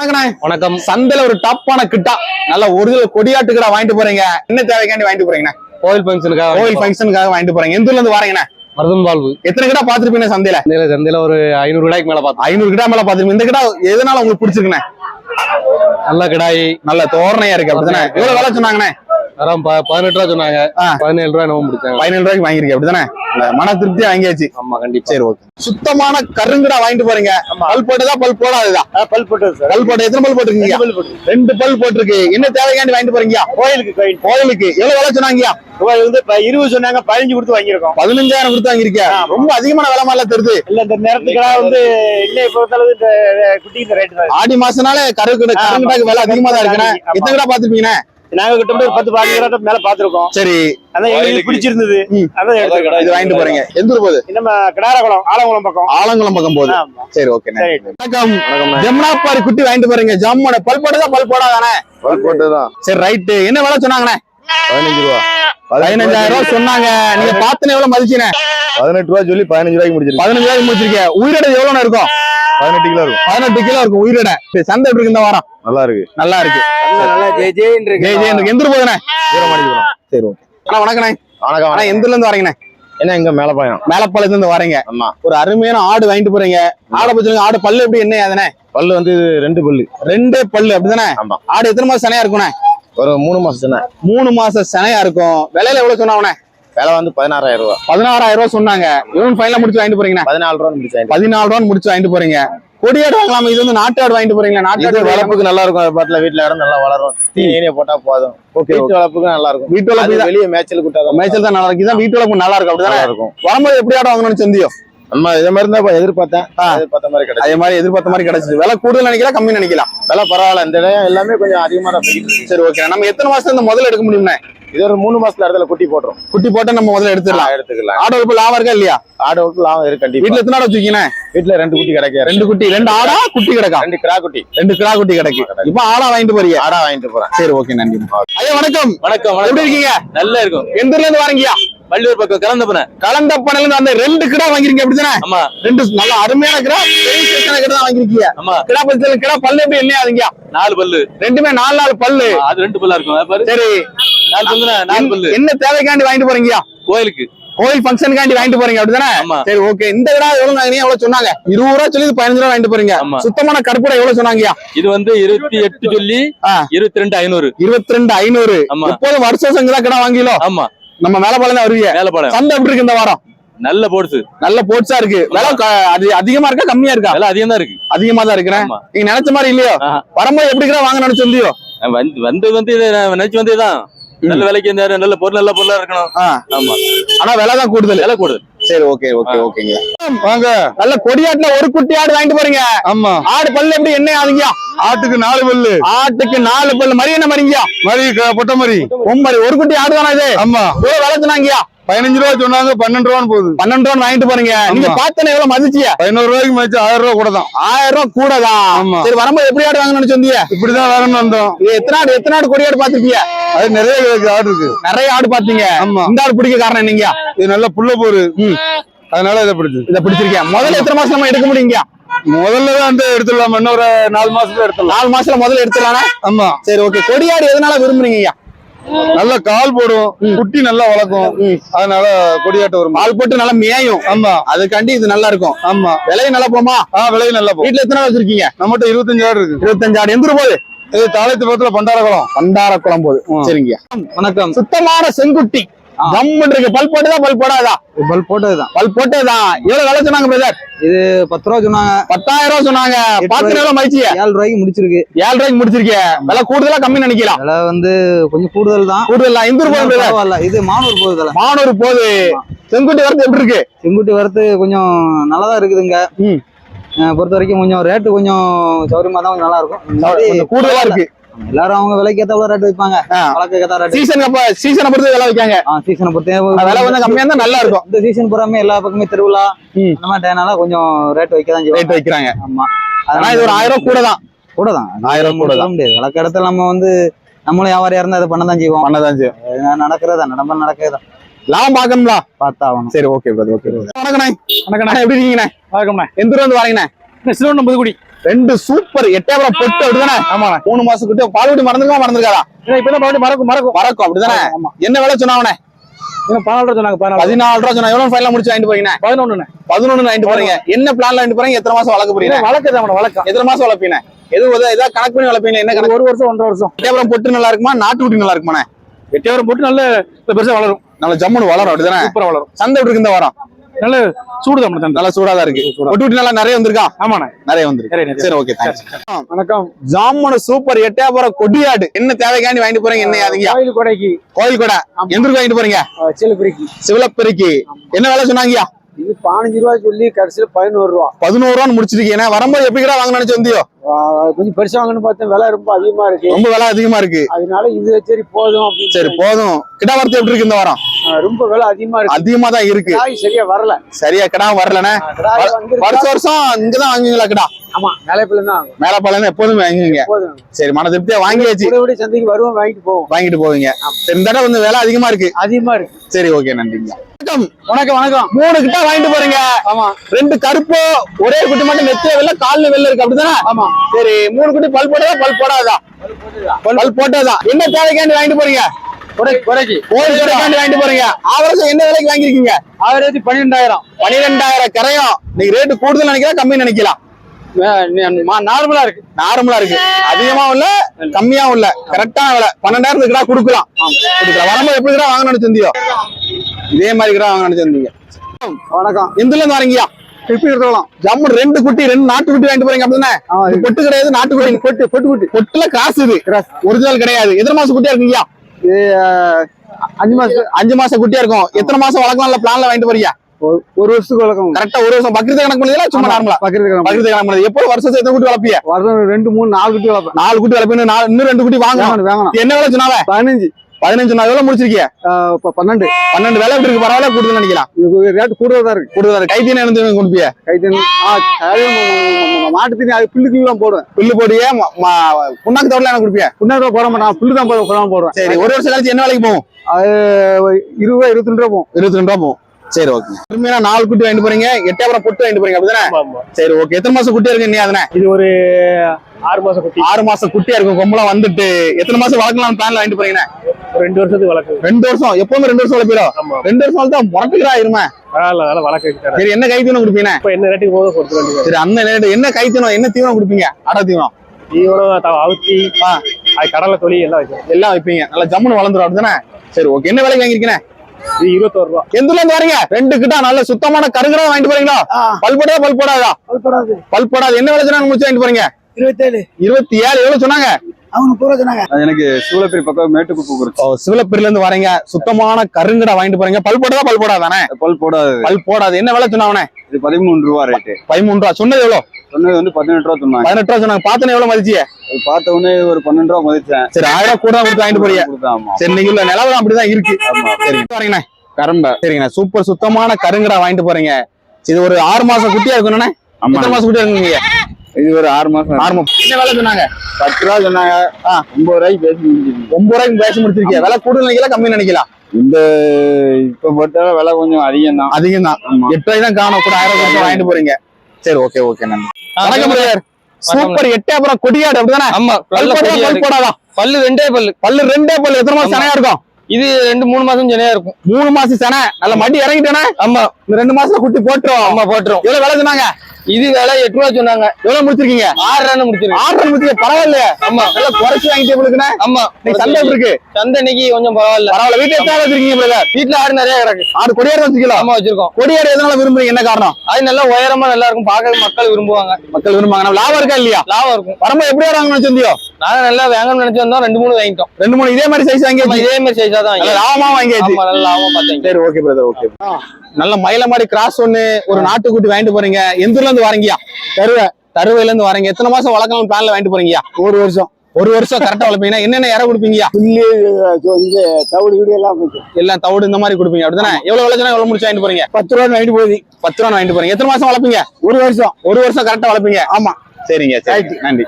வணக்கம். சந்தையில ஒரு டாப்பான கிட்டா. நல்ல ஒரிஜினல் கொடியாட்டு கிடா வாங்கிட்டு போறீங்க. என்ன தேவைக்காண்டி வாங்கிட்டு போறீங்கண்ணே? கோயில் ஃபங்க்ஷனுக்காக கோயில் ஃபங்க்ஷனுக்காக வாங்கிட்டு போறீங்க. எந்த ஊர்ல இருந்து வரீங்கண்ணே? மருதம் வாழ்வு எத்தனை கிடா பாத்துருப்பீங்க சந்தையில? சந்தையில ஒரு ஐநூறு கிடாய்க்கு மேல பார்த்தோம் ஐநூறு கிடா மேல பாத்துருப்பீங்க இந்த கிடா எதனால உங்களுக்கு பிடிச்சிருக்குண்ணே? நல்ல கிடாய். நல்ல தோரணையா இருக்கு அப்படிதானே? எவ்வளவு விலை சொன்னாங்கண்ணே? பதினெட்டு ரூபா சொன்னாங்க. பதினேழு ரூபா என்னமோ முடிச்சாங்க பதினேழு ரூபாய்க்கு வாங்கிருக்கீங்க அப்படிதானே? இல்ல, மன திருப்தியா வாங்கியாச்சு. ஆமா கண்டிப்பா. சரி ஓகே சுத்தமான கருங்கடா வாங்கிட்டு போறீங்க. பல் போட்டதா? பல் போடாததா? பல் போட்டது பல் போட்டு எத்தனை பல் போட்டிருக்கீங்க? ரெண்டு பல் போட்டிருக்கு. என்ன தேவைக்காண்டி வாங்கிட்டு போறீங்க? கோயிலுக்கு கோயில் கோயிலுக்கு. எவ்வளவு விலை சொன்னாங்க வந்து இருபது சொன்னாங்க பதினஞ்சு கொடுத்து வாங்கியிருக்கோம். பதினஞ்சாயிரம் கொடுத்து வாங்கிருக்கீங்க ரொம்ப அதிகமான விலை மாதிரிலாம் தெரியுது. இல்ல இந்த நேரத்துக்கெல்லாம் வந்து இன்னைய பொறுத்தளவு இந்த குட்டி ரேட் ஆடி மாசம்னால கருங்கடா ஆ, கருங்கடாக்கு விலை அதிகமா தான் இருக்குண்ணே. ஆமா. எத்தனை கிடா பாத்துருப்பீங்கண்ணே நாங்க கிட்ட ஒரு பத்து பதினஞ்சு ரூபா மேல பாத்துருக்கோம் சரி. அதான் எங்களுக்கு பிடிச்சிருந்தது. அதான். இது வாங்கிட்டு போறீங்க. எந்த ஊர் போகுது? நம்ம கிடாரகுளம் ஆலங்குளம் பக்கம். ஆலங்குளம் பக்கம் போகுது. சரி ஓகே. வணக்கம். ஜமுனாப்பாரி குட்டி வாங்கிட்டு போறீங்க. ஜம்மோட பல் போட்டதா பல் போடாதானே பல் போட்டுதான் சரி ரைட்டு என்ன விலை சொன்னாங்கண்ணே? பதினஞ்சு ரூபா. பதினஞ்சாயிரம் ரூபாய் சொன்னாங்க. நீங்க பாத்துன எவ்வளவு மதிச்சீங்க பதினெட்டு ரூபா சொல்லி பதினஞ்சு ரூபாய்க்கு முடிச்சிருக்கு பதினஞ்சு ரூபாய்க்கு முடிச்சிருக்கீங்க. உயிரிடை எவ்வளவு இருக்கும்? பதினெட்டு கிலோ இருக்கும். பதினெட்டு கிலோ இருக்கும் உயிரிடை. சந்தை எப்படி இருக்கு இந்த வாரம்? நல்லா இருக்கு. நல்லா இருக்கு. நல்லா ஜெய் ஜெயின் ஜெய் ஜெய் இருக்கு. எந்த வீரமாடிக்கிறோம் சரி ஓகே. அண்ணா வணக்கண்ணே. வணக்கம் அண்ணா எந்த இருந்து வரீங்கண்ணே? என்ன இங்க மேலப்பாயம் மேலப்பாளையத்துல இருந்து வரீங்க. ஆமா. ஒரு அருமையான ஆடு வாங்கிட்டு போறீங்க. ஆடை பத்தி ஆடு பல்லு எப்படி என்ன அதுனே பல்லு வந்து ரெண்டு பல்லு. ரெண்டே பல்லு அப்படிதானே? ஆடு எத்தனை மாசம் சனையா இருக்குண்ணே ஒரு மூணு மாசம் தானே மூணு மாசம் சனையா இருக்கும். விலையில எவ்வளவு சொன்னாங்கண்ணே விலை வந்து பதினாறாயிரம் ரூபா. பதினாறாயிரம் ரூபாய் சொன்னாங்க. இவன் ஃபைனல் முடிச்சு வாங்கிட்டு போறீங்கண்ணே? பதினாலு ரூபா முடிச்சாங்க பதினாலு ரூபான்னு முடிச்சு வாங்கிட்டு போறீங்க. கொடியாடு வாங்கலாமா? இது வந்து நாட்டு ஆடு வாங்கிட்டு போறீங்களா நாட்டு வளர்ப்புக்கு நல்லா இருக்கும். பாட்டுல வீட்டுல இடம் நல்லா வளரும். தீனியை போட்டா போதும். வீட்டு வளர்ப்புக்கு நல்லா இருக்கும். வீட்டு வளர்ப்பு வெளியே மேய்ச்சல் கூட்டாத மேய்ச்சல் தான் நல்லா இருக்கு இதான் வீட்டு வளர்ப்பு நல்லா இருக்கும். அப்படிதானே? இருக்கும். வரும்போது எப்படி ஆடு வாங்கணும்னு சந்தியோ? நம்ம இதே மாதிரி தான் இப்ப எதிர்பார்த்தேன். எதிர்பார்த்த மாதிரி கிடைச்சு அதே மாதிரி எதிர்பார்த்த மாதிரி கிடைச்சது. விலை கூடுதல் நினைக்கலாம் கம்மி நினைக்கலாம் விலை பரவாயில்ல. இந்த இடம் எல்லாமே கொஞ்சம் அதிகமா தான். சரி ஓகே நம்ம எத்தனை மாசத்துல இந்த முதல்ல எடுக்க முடியும்ண்ணே இது ஒரு மூணு மாசத்துல இடத்துல குட்டி போட்டுரும். குட்டி போட்டு நம்ம முதல்ல எடுத்துடலாம். எடுத்துக்கலாம். ஆடு வளர்ப்பு லாபம் இருக்கா இல்லையா? ஆடு விட்டு லாபம் இருக்கு கண்டிப்பா. வீட்டுல எத்தனை ஆடு வச்சுக்கீங்க வீட்டுல ரெண்டு குட்டி கிடைக்காது ரெண்டு குட்டி. ரெண்டு ஆடா குட்டி கிடக்கா? ரெண்டு கிரா குட்டி. ரெண்டு கிடா குட்டி கிடக்கு. இப்ப ஆடா வாங்கிட்டு போறீங்க? ஆடா வாங்கிட்டு போறேன். சரி ஓகே நன்றி. ஐயா வணக்கம். வணக்கம் எப்படி இருக்கீங்க? நல்லா இருக்கும். எந்த ஊர்ல இருந்து வரீங்கயா வள்ளியூர் பக்கம் கலந்த பண்ண. கலந்த பண்ணல இருந்து அந்த ரெண்டு கிடா வாங்கிருக்கீங்க அப்படிதானே ஆமா. ரெண்டு நல்ல அருமையான கிடா கிடா தான் வாங்கிருக்கீங்க. ஆமா. கிடா பத்தில கிடா பல்லு எப்படி என்ன ஆகுங்க நாலு பல்லு. ரெண்டுமே நாலு நாலு பல்லு. அது ரெண்டு பல்லா இருக்கும். சரி. நாலு பல்லுனா நாலு பல்லு. என்ன தேவைக்காண்டி வாங்கிட்டு போறீங்கயா கோயிலுக்கு. கோயில் ஃபங்க்ஷனுக்காண்டி வாங்கிட்டு போறீங்க அப்படிதானே சரி ஓகே இந்த கிடா எவ்வளவு வாங்கினீங்க? எவ்வளவு சொன்னாங்க. இருபது ரூபா சொல்லி பதினஞ்சு ரூபா வாங்கிட்டு போறீங்க. சுத்தமான கருப்புடா எவ்வளவு சொன்னாங்கயா இது வந்து இருபத்தி எட்டு சொல்லி. இருபத்தி ரெண்டு ஐநூறு. இருபத்தி ரெண்டு ஐநூறு. ஆமா. எப்போதும் வருஷம் சங்கு தான் கிடா வாங்கிலோ ஆமா. நம்ம மேல பாலம் வருவீங்க மேலப்பாளையம் சந்தை எப்படி இருக்கு இந்த வாரம்? நல்ல போடுச்சு நல்ல போட்ஸா இருக்கு. விலை அது அதிகமா இருக்கா கம்மியா இருக்கா? விலை அதிகம் தான் இருக்கு. அதிகமா தான் இருக்கிறேன். நீங்க நினைச்ச மாதிரி இல்லையோ. வரும்போது எப்படி கிடா வாங்க நினைச்சு வந்தியோ? வந்து வந்து நினைச்சு வந்து இதான் நல்ல விலைக்கு நல்ல பொருள் நல்ல பொருளா இருக்கணும். ஆமா. ஆனா விலை தான் கூடுதல். விலை கூடுதல். சரி ஓகே ஓகே. ஓகேங்க வாங்க. நல்ல கொடியாட்டுல ஒரு குட்டி ஆடு வாங்கிட்டு போறீங்க. ஆமா. ஆடு பல்லு எப்படி என்ன ஆகுங்க ஆட்டுக்கு நாலு பல்லு. ஆட்டுக்கு நாலு பல்லு. மரி என்ன மரிங்கயா மரி பொட்ட மரி. ஒரு குட்டி ஆடு தானே இது? ஆமா. எவ்வளவு விலை சொன்னாங்கயா பதினஞ்சு ரூபா சொன்னாங்க பன்னெண்டு ரூபான்னு போகுது. பன்னெண்டு ரூபா வாங்கிட்டு போறீங்க. நீங்க பார்த்தனே எவ்வளவு மதிச்சிய? பதினோரு ரூபாய்க்கு மேய்ச்சி ஆயிரம் ரூபா கூட தான். ஆயிரம் ரூபாய் கூட தான். ஆமா. சரி வரும்போது எப்படி ஆடு வாங்க நினைச்சு வந்தீங்க இப்படிதான் வேணும்னு வந்தோம். எத்தனை ஆடு எத்தனை ஆடு கொடியாடு பாத்திருக்கீங்க அது நிறைய ஆடு இருக்கு. நிறைய ஆடு பாத்தீங்க ஆமா. இந்த ஆடு பிடிக்க காரணம் என்னங்க? இது நல்ல புள்ள போரு. அதனால இதை பிடிச்சு இதை பிடிச்சிருக்கேன் முதல்ல எத்தனை மாசம் நம்ம எடுக்க முடியுங்க? முதல்ல தான் வந்து எடுத்துடலாம்? இன்னொரு நாலு மாசத்துல எடுத்துடலாம். நாலு மாசத்துல முதல்ல எடுத்துடலாம்னா? ஆமா. சரி ஓகே கொடியாடு எதனால விரும்புறீங்க நல்ல கால் போடும் குட்டி நல்லா வளர்க்கும். அதனால கொடியாட்ட வரும். பால் போட்டு நல்லா மேயும். ஆமா. அதுக்காண்டி இது நல்லா இருக்கும். ஆமா. விலையும் நல்லா போமா? ஆ விலை நல்லா போகும். வீட்டுல எத்தனை வச்சிருக்கீங்க? நம்மகிட்ட இருபத்தஞ்சு ஆடு இருக்கு. இருபத்தஞ்சு ஆடு. எந்த போகுது இது தாளைத்து பக்கத்துல பண்டாரகுளம் பண்டார குளம் போகுது. சரிங்க. வணக்கம். சுத்தமான செங்குட்டி. ஜம்முன்னு இருக்கு பல் போட்டதா பல் போடாதா? பல் போட்டதுதான். பல் போட்டதுதான் எவ்வளவு விலை சொன்னாங்க பிரதர் இது பத்து ரூபா சொன்னாங்க. பத்தாயிரம் ரூபாய் சொன்னாங்க. பாத்து எவ்வளவு மதிச்சிய ஏழு ரூபாய்க்கு முடிச்சிருக்கு. ஏழு ரூபாய்க்கு முடிச்சிருக்கீங்க. விலை கூடுதலா கம்மி நினைக்கலாம். விலை வந்து கொஞ்சம் கூடுதல் தான் கூடுதல் எந்த ஊர் போகுது இது மானூர் போகுதுல மானூர் போகுது. செங்குட்டி வரது எப்படி இருக்கு? செங்குட்டி வரத்து கொஞ்சம் நல்லதா இருக்குதுங்க. பொறுத்த வரைக்கும் கொஞ்சம் ரேட்டு கொஞ்சம் சௌரியமா தான் கொஞ்சம் நல்லா இருக்கும் கூடுதலா இருக்கு. எல்லாரும் அவங்க விலைக்கு ஏத்த ரேட் வைப்பாங்க. வழக்கு ஏத்த ரேட் சீசன் அப்ப சீசனை பொறுத்து விலை வைக்காங்க சீசனை பொறுத்த விலை கொஞ்சம் கம்மியா இருந்தா நல்லா இருக்கும். இந்த சீசன் பூராமே எல்லா பக்கமே திருவிழா. அந்த மாதிரி டைனால கொஞ்சம் ரேட் வைக்க தான் ரேட் வைக்கிறாங்க. ஆமா. ஆனா இது ஒரு ஆயிரம் கூட தான். கூட தான். ஆயிரம் கூட சொல்ல முடியாது. விளக்கு இடத்துல நம்ம வந்து நம்மளும் வியாபாரியா இருந்தா அதை பண்ண தான் செய்வோம். பண்ணதான் செய்யும் அது நடக்கிறதா நடம்ப நடக்கிறதா லாபம் பார்க்கணும்ல? பார்த்தா ஆகணும் சரி ஓகே பிரதர் ஓகே வணக்கண்ணே வணக்கண்ணே எப்படி இருக்கீங்கண்ணே வணக்கம்ண்ணே எந்த ஊர்ல இருந்து வரீங்கண்ணே சிறுவண்ணம் புதுக்குடி ரெண்டு சூப்பர் எட்டாயிரம் பொட்டு அப்படிதானே? ஆமாண்ணே மூணு மாசம் குட்டி பால் குட்டி மறந்துருக்கா மறந்துருக்காதா? இப்ப தான் மறக்கும்? மறக்கும். மறக்கும் அப்படிதானே? ஆமா என்ன விலை சொன்னாவனே பதினாலு சொன்னாங்க பதினாலு ரூபா. சொன்னா எவ்வளவு ஃபைனல் முடிச்சு வாங்கிட்டு போறீங்க? பதினொன்னு பதினொன்னு வாங்கிட்டு போறீங்க. என்ன பிளான்ல வாங்கிட்டு போறீங்க? எத்தனை மாசம் வளர்க்க போறீங்க? தான் வழக்கம் எத்தனை மாசம் வளர்ப்பீங்க? எது எதா- ஏதாவது கணக்கு பண்ணி வளர்ப்பீங்க? என்ன கணக்கு? ஒரு வருஷம் ஒன்றரை வருஷம். எட்டாயிரம் பொட்டு நல்லா இருக்குமா? நாட்டு குட்டி நல்லா இருக்குமாண்ணே? எட்டாயிரம் போட்டு நல்ல பெருசா வளரும். நல்ல ஜம்முன்னு வளரும் அப்படிதானே? சூப்பரா வளரும். சந்தை எப்படி இருக்கு இந்த வாரம்? நல்ல சூடு தான் நல்லா சூடா தான் இருக்கு. குட்டி நல்லா நிறைய வந்திருக்கா? ஆமாண்ணே. நிறைய வந்திருக்கு. சரி ஓகே வணக்கம். ஜாமுன சூப்பர் எட்டாயிரம் கொடியாடு. என்ன தேவைக்காண்டி வாங்கிட்டு போறீங்க? என்ன அதுங்க கோயில் கொடைக்கு. கோயில் கூட. எந்த வாங்கிட்டு போறீங்க? சிலப்பரிக்கு சிவலப்பெருக்கி என்ன வேலை சொன்னாங்கயா இது பதினஞ்சு ரூபா சொல்லி கடைசியில பதினோரு ரூபா. பதினோரு ரூபான்னு முடிச்சிருக்கீங்க வரும்போது எப்படி கூட வாங்க நினைச்சு வந்தியோ? கொஞ்சம் பெருசா வாங்கன்னு பார்த்தேன். விலை ரொம்ப அதிகமா இருக்கு. ரொம்ப விலை அதிகமா இருக்கு. அதனால இது சரி போதும் அப்படின்னு சரி போதும். கிடா வரத்து எப்படி இருக்கு இந்த வாரம்? ரொம்ப விலை அதிகமா இருக்கு. அதிகமா தான் இருக்கு. சரியா வரல. சரியா கிடா வரலண்ணே. வருஷம் வருஷம் இங்கதான் வாங்குவீங்களா கிடா? ஆமா. நிலைப்பில தான். மேலப்பாளையம் எப்போதும் வாங்குவீங்க சரி மன திருப்தியா வாங்கியாச்சு. சந்தைக்கு வருவோம் வாங்கிட்டு போவோம். வாங்கிட்டு போவீங்க. இந்த தடவை வந்து விலை அதிகமா இருக்கு. அதிகமா இருக்கு. சரி ஓகே நன்றிங்க. வணக்கம். வணக்கம் வணக்கம். மூணு கிட்ட வாங்கிட்டு போறீங்க. ஆமா. ரெண்டு கருப்பு ஒரே குட்டி மட்டும் நெத்திய வெள்ள கால்ல வெள்ள இருக்கு அப்படிதானே? ஆமா. சரி மூணு குட்டி பல் போட்டதா பல் போடாதா? பல் போட்டதா? என்ன தேவைக்காண்டி வாங்கிட்டு போறீங்க? வாங்கிட்டு போறீங்க. ஆவரேஜ் என்ன விலைக்கு வாங்கிருக்கீங்க ஆவரேஜ் பன்னெண்டாயிரம் பன்னிரெண்டாயிரம் கரையும். நீங்க ரேட்டு கூடுதல் நினைக்கலாம் கம்மி நினைக்கலாம். நார்மலா இருக்கு. நார்மலா இருக்கு. அதிகமாவும் இல்ல கம்மியாவும் இல்ல. கரெக்டான விலை. பன்னெண்டாயிரத்துக்கு கிடா கொடுக்கலாம். கொடுக்கலாம். வரும்போது எப்படி கிடா வாங்க நினைச்சிருந்தியோ? இதே மாதிரி கிடா வாங்க நினைச்சிருந்தீங்க. வணக்கம். எந்துல இருந்து வரீங்கயா? இருக்கலாம் ஜம்மு ரெண்டு குட்டி ரெண்டு நாட்டு குட்டி வாங்கிட்டு போறீங்க அப்படிதானே? பொட்டு கிடையாது நாட்டு குட்டி. பொட்டு பொட்டு பொட்டு பொட்டுல காசு இது. ஒரிஜினல் கிடையாது. எத்தனை மாசம் குட்டியா ஆஹ், அஞ்சு மாசம். அஞ்சு மாசம் குட்டியா இருக்கும். எத்தனை மாசம் வளர்க்கலாம்ல பிளான்ல வாங்கிட்டு போறீங்க? ஒரு- வருஷத்துக்கு வளர்க்கும் கரெக்டா ஒரு வருஷம் பக்ரீத் கணக்கு பண்ணீங்களா? சும்மா நார்மலா பக்கத்துக்கு பக்ரீத் கணக்கு பண்ணது எப்போ வருஷம் எத்தனை குட்டி வளர்ப்பீங்க வருஷம் ரெண்டு மூணு நாலு குட்டி வளர்ப்பேன். நாலு குட்டி வளர்ப்பீங்க நாலு இன்னும் ரெண்டு குட்டி வாங்கணும். வாங்கணும் என்ன வேலை சொன்னாவே? பதினஞ்சு. பதினஞ்சு நாள் எவ்வளவு இப்ப பன்னெண்டு. பன்னெண்டு வேலை இருக்கு? பரவாயில்ல கூடுதல் நினைக்கலாம் ரேட் கூடுதலா தான் இருக்கு. கூடுதல் கைத்தீன இருந்து கொடுப்பிய ம- மாட்டு தண்ணி அது புல்லு தான் போடுவேன். புல்லு போடுவிய புண்ணாக்கு தவிர எனக்கு கொடுப்பிய? புண்ணாக்கு போட மாட்டேன். புல்லு தான் போடுவேன். சரி ஒரு வருஷம் கழிச்சு என்ன வேலைக்கு போகும்? அது இருபது ரூபா இருபத்தி ரெண்டு ரூபா போகும். இருபத்தி ரெண்டு ரூபா போகும். சரி ஓகே திரும்பியா நாலு குட்டி வாங்கிட்டு போறீங்க எட்டாயிரம் பொட்டு வாங்கிட்டு போறீங்க அப்படிதானே? சரி ஓகே எத்தனை மாசம் குட்டியா இருக்கு நீ அதனே? இது ஒரு ஆறு மாசம் குட்டி. ஆறு மாசம் குட்டியா இருக்கும் கொம்பலாம் வந்துட்டு. எத்தனை மாசம் வளர்க்கலாம் பிளான்ல வாங்கிட்டு போறீங்க ஒரு ரெண்டு வருஷத்துக்கு வளர்க்கு ரெண்டு வருஷம். எப்பவுமே ரெண்டு வருஷம் வளர்ப்பீரோ? ஆமா. ரெண்டு வருஷம் வளர்த்தா முறட்டுக்கிறா இருமே. சரி என்ன கை தீவனம் கொடுப்பீங்க என்ன ரேட்டுக்கு போதும் வேண்டியது. சரி அந்த நேரத்து என்ன கை தீவனம் என்ன தீவனம் கொடுப்பீங்க? அடை தீவனம். தீவனம் அவுத்தி கடலை தொழில் எல்லாம் வைக்கும் எல்லாம் வைப்பீங்க. நல்லா ஜம்முன்னு வளர்ந்துரும் அப்படிதானே? சரி ஓகே என்ன விலைக்கு வாங்கிருக்கீங்க இது இருபத்தோரு ரூபா. எந்த ஊர்ல இருந்து வரீங்க? ரெண்டு கிட்ட நல்ல சுத்தமான கருங்கடா வாங்கிட்டு போறீங்களா? பல் போடாதா பல் போடாதா பல் போடாது என்ன விலை சொன்னாங்க முடிச்சு வாங்கிட்டு போறீங்க? இருபத்தேழு. இருபத்தி ஏழு எவ்வளவு சொன்னாங்க? எனக்கு சூளப்பேரி பக்கம் மேட்டுக்குப்பு சிவலப்பேரில இருந்து வரீங்க. சுத்தமான கருங்கடா வாங்கிட்டு போறீங்க. பல் போடாதா பல் போடாதானே பல் போடாது பல் போடாது என்ன விலை சொன்னாவனே இது பதிமூணு ரூபா ரேட்டு பதிமூணு ரூபா. சொன்னது எவ்வளவு சொன்னது வந்து பதினெட்டு ரூபா சொன்னாங்க. பதினெட்டு ரூபா சொன்னாங்க. பார்த்தனே எவ்வளவு மதிச்சிய பார்த்த உடனே ஒரு பன்னெண்டு ரூபா மதிச்சேன். சரி ஆயிரம் ரூபா கூட கொடுத்து வாங்கிட்டு போறீங்க சரி உள்ள நிலவரம் அப்படிதான் இருக்கு. சரி வரீங்கண்ணே கரம்பை. சரிங்கண்ணா. சூப்பர் சுத்தமான கருங்கடா வாங்கிட்டு போறீங்க. இது ஒரு ஆறு மாசம் குட்டியா இருக்கணும்ண்ணே? எத்தனை மாசம் குட்டியா இருக்குங்க இது ஒரு ஆறு மாசம். ஆறு மாசம். என்ன விலை சொன்னாங்க? பத்து ரூபா சொன்னாங்க. ஆ. ஒன்பது ரூபாய்க்கு பேசி முடிஞ்சிருக்கீங்க ஒன்பது ரூபாய்க்கு பேச முடிச்சிருக்கீங்க விலை கூடுதல் நினைக்கலாம் கம்மி நினைக்கலாம் இந்த இப்ப பொறுத்தவரை விலை கொஞ்சம் அதிகம் தான் அதிகம் தான் எட்டு ரூபாய் தான் காணும். கூட ஆயிரம் ரூபாய் வாங்கிட்டு போறீங்க. சரி ஓகே ஓகே நன்றி. வணக்கம் பிரதர் சூப்பர் எட்டே அப்புறம் கொடியாடு அப்படிதானே? ஆமா பல் நல்ல போடாதா கொடியா பல் இருக்கு. போடாதா? பல்லு ரெண்டே பல்லு. பல்லு ரெண்டே பல்லு. எத்தனை மாசம். சனையா இருக்கும்? இது ரெண்டு மூணு மாசம் ஜனையா இருக்கும். மூணு மாசம் சனை. நல்ல மடி இறங்கிட்டேனே? ஆமா. இந்த ரெண்டு மாசத்துல குட்டி போட்டுரும். ஆமா போட்டுரும். எவ்வளவு விலை சொன்னாங்க? இது விலை எட்டு ரூபா சொன்னாங்க. எவ்வளவு முடிச்சிருக்கீங்க? ஆறு ரன் முடிச்சிருக்கு ஆறு ரன் முடிச்சிருக்க பரவாயில்லையே. ஆமா. நல்லா குறைச்சு வாங்கிட்டு ஆமா. நீங்க சந்தை இருக்கு? சந்தை இன்னைக்கு கொஞ்சம் பரவாயில்ல. பரவாயில்ல. வீட்டுல எத்தனை வச்சிருக்கீங்க பிரதர் வீட்டுல ஆடு நிறைய கிடக்கு. ஆறு கொடியாடு வச்சிருக்கீங்களா? ஆமா வச்சிருக்கோம். கொடியாடு எதனால விரும்புறீங்க? என்ன காரணம்? அது நல்லா உயரமா நல்லா இருக்கும். பார்க்க மக்கள் விரும்புவாங்க. மக்கள் விரும்புவாங்க. நம்ம லாபம் இருக்கா இல்லையா? லாபம் இருக்கும். வரும்போது எப்படி வராங்க நினைச்சிருந்தியோ நாங்க நல்லா வாங்கணும்னு நினைச்சு வந்தோம். ரெண்டு மூணு வாங்கிட்டோம். ரெண்டு மூணு இதே மாதிரி சைஸ் வாங்கியாச்சு இதே மாதிரி சைஸா தான். லாபமா வாங்கியாச்சு. நல்ல லாபமா பார்த்தீங்க சரி ஓகே பிரதர் ஓகே நல்ல மயில மாதிரி கிராஸ் ஒண்ணு ஒரு நாட்டுக்குட்டி வாங்கிட்டு போறீங்க. எந்த ஊர்ல இருந்து வரீங்கயா தருவை. தருவையில இருந்து வரீங்க. எத்தனை மாசம் வளர்க்கலாம் பிளான்ல வாங்கிட்டு போறீங்கயா ஒரு வருஷம். ஒரு வருஷம் கரெக்டா வளர்ப்பீங்கன்னா என்னென்ன இற கொடுப்பீங்கயா புல்லு தவிடு வீடு எல்லாம் எல்லாம் தவிடு இந்த மாதிரி கொடுப்பீங்க. அப்படிதானே? எவ்வளவு விளைச்சனா எவ்வளவு முடிச்சு வாங்கிட்டு போறீங்க? பத்து ரூபா வாங்கிட்டு போகுது. பத்து ரூபா வாங்கிட்டு போறீங்க. எத்தனை மாசம் வளர்ப்பீங்க? ஒரு வருஷம். ஒரு வருஷம் கரெக்டா வளர்ப்பீங்க. ஆமா. சரிங்க சரி நன்றி.